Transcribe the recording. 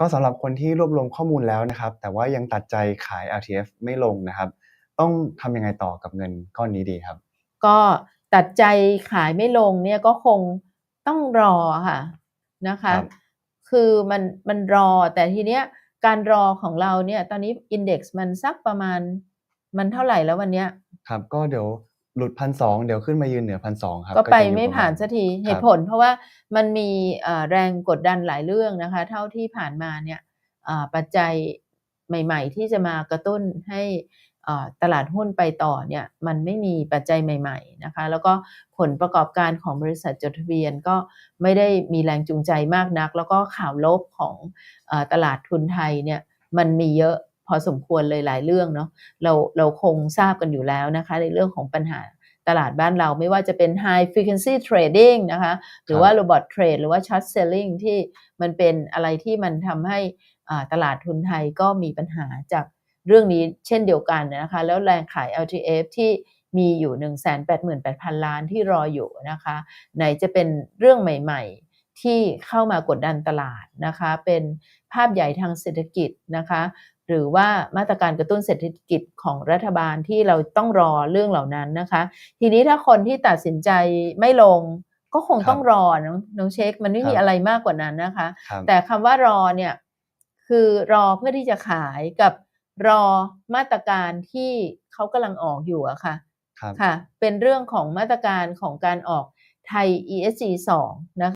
ก็สำหรับคนที่รวบรวมข้อมูลแล้วนะครับ แต่ว่ายังตัดใจขาย RTF ไม่ลงนะครับ ต้องทำยังไงต่อกับเงินก้อนนี้ดีครับ?ก็ตัดใจขายไม่ลงเนี่ยก็คงต้องรออะค่ะนะคคะรับคือมันมันรอแต่ทีเนี้ยการรอของเราเนี่ยตอนนี้ Index มันสักประมาณมันเท่าไรแล้ววันเนี้ย?ครับก็เดี๋ยว หลุด1,200เดี๋ยวขึ้นมายืนเหนือ1,200ครับ ก็ก็ไปจะอยู่ไม่ประผ่ามาณนสักทีคเหรับตุผล เพราะว่ามันมีอ่าแรงกดดันหลายเรื่องนะคะ เท่าที่ผ่านมาเนี่ยอ่าปัจจัยใหม่ ๆ ที่จะมากระตุ้นให้อ่าตลาดหุ้นไปต่อเนี่ยมันไม่มีปัจจัยใหม่ ๆนะคะ แล้วก็ผลประกอบการของบริษัทจดทะเบียนก็ไม่ได้มีแรงจูงใจมากนัก แล้วก็ข่าวลบของอ่าตลาดทุนไทยเนี่ยมันมีเยอะ พอสมควรเลยหลายเรื่องเนาะเราเราคงทราบกันอยู่แล้วนะคะในเรื่องของปัญหาตลาดบ้านเราไม่ว่าจะเป็น High Frequency Trading นะคะหครืรัอว่าบ Robot Trade หรือว่า Short Selling ที่มันเป็นอะไรที่มันทำให้อ่าตลาดทุนไทยก็มีปัญหาจากเรื่องนี้เช่นเดียวกันนะคะแล้วแรงขาย LTF ที่มีอยู่ 188,000 ล้านที่รออยู่นะคะไหนจะเป็นเรื่องใหม่ๆ ที่เข้ามากดดันตลาดนะคะเป็นภาพใหญ่ทางเศรษฐกิจนะคะ หรือว่ามาตรการกระตุ้นเศรษฐกิจของรัฐบาลที่เราต้องรอเรื่องเหล่านั้นนะคะ ทีนี้ถ้าคนที่ตัดสินใจไม่ลงก็คงครตั้องบรอน้องน้องเช็คมันไม่ครัมีบอะไรมากกว่านั้นนะคะครับแต่คำว่ารอเนี่ยคือรอเพื่อที่จะขายกับรอมาตรการที่เขากำลังออกอยู่อะค่ะครับค่ะ เป็นเรื่องของมาตรการของการออกไทย ESG 2นะ